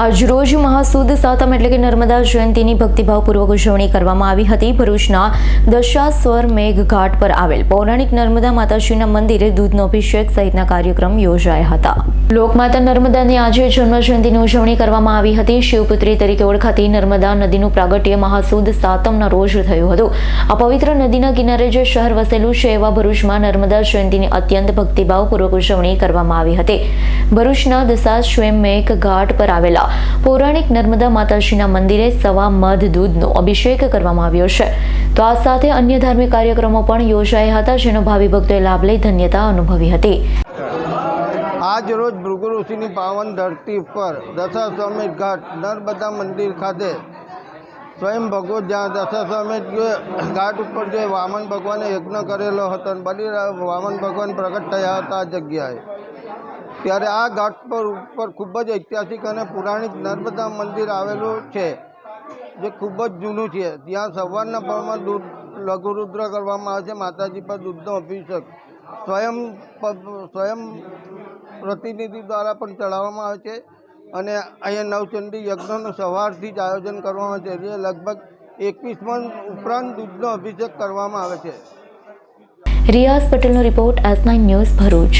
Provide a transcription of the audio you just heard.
આજરોજ મહાસુદ સાતમ એટલે કે નર્મદા જયંતિની ભક્તિભાવપૂર્વક ઉજવણી કરવામાં આવી હતી. ભરૂચના દશાસ્વર મેઘ ઘાટ પર આવેલ પૌરાણિક નર્મદા માતાજીના મંદિરે દૂધનો અભિષેક સહિતના કાર્યક્રમ યોજાયા હતા. લોકમાતા નર્મદાની આજે જન્મજયંતિની ઉજવણી કરવામાં આવી હતી. શિવપુત્રી તરીકે ઓળખાતી નર્મદા નદીનું પ્રાગટ્ય મહાસુદ સાતમના રોજ થયું હતું. આ પવિત્ર નદીના કિનારે જે શહેર વસેલું છે, એવા ભરૂચમાં નર્મદા જયંતિની અત્યંત ભક્તિભાવપૂર્વક ઉજવણી કરવામાં આવી હતી. ભરૂચના દશાશ્વમેઘ મેઘ ઘાટ પર આવેલા પૌરાણિક નર્મદા માતાજીના મંદિરે સવા મધ દૂધનો અભિષેક કરવામાં આવ્યો છે. તો આ સાથે અન્ય ધાર્મિક કાર્યક્રમો પણ યોજાયા હતા, જેનો ભાવિ ભક્તોએ લાભ લઈ ધન્યતા અનુભવી હતી. આજ રોજ ભૃગુ ઋષિની પાવન ધરતી ઉપર દશાશ્વમેધ ઘાટ, નર્મદા મંદિર ખાતે સ્વયં ભગવત જ્યાં દશાશ્વમેધ ઘાટ ઉપર જે વામન ભગવાને યજ્ઞ કરેલો હતો અને બલી વામન ભગવાન પ્રગટ થયા હતા આ જગ્યાએ. ત્યારે આ ઘાટ પર ઉપર ખૂબ જ ઐતિહાસિક અને પુરાણિક નર્મદા મંદિર આવેલું છે, જે ખૂબ જ જૂનું છે. ત્યાં સવારના પરમાં દૂધ લઘુરુદ્ર કરવામાં આવે છે. માતાજી પર દૂધનો અભિષેક સ્વયં સ્વયં પ્રતિનિધિ દ્વારા પણ ચડાવવામાં આવે છે અને અહીંયા નવચંડી યજ્ઞનું સવારથી જ આયોજન કરવામાં આવે છે. જે લગભગ એકવીસ મન ઉપરાંત દૂધનો અભિષેક કરવામાં આવે છે. રિયાઝ પટેલનો report S nine news Bharuch.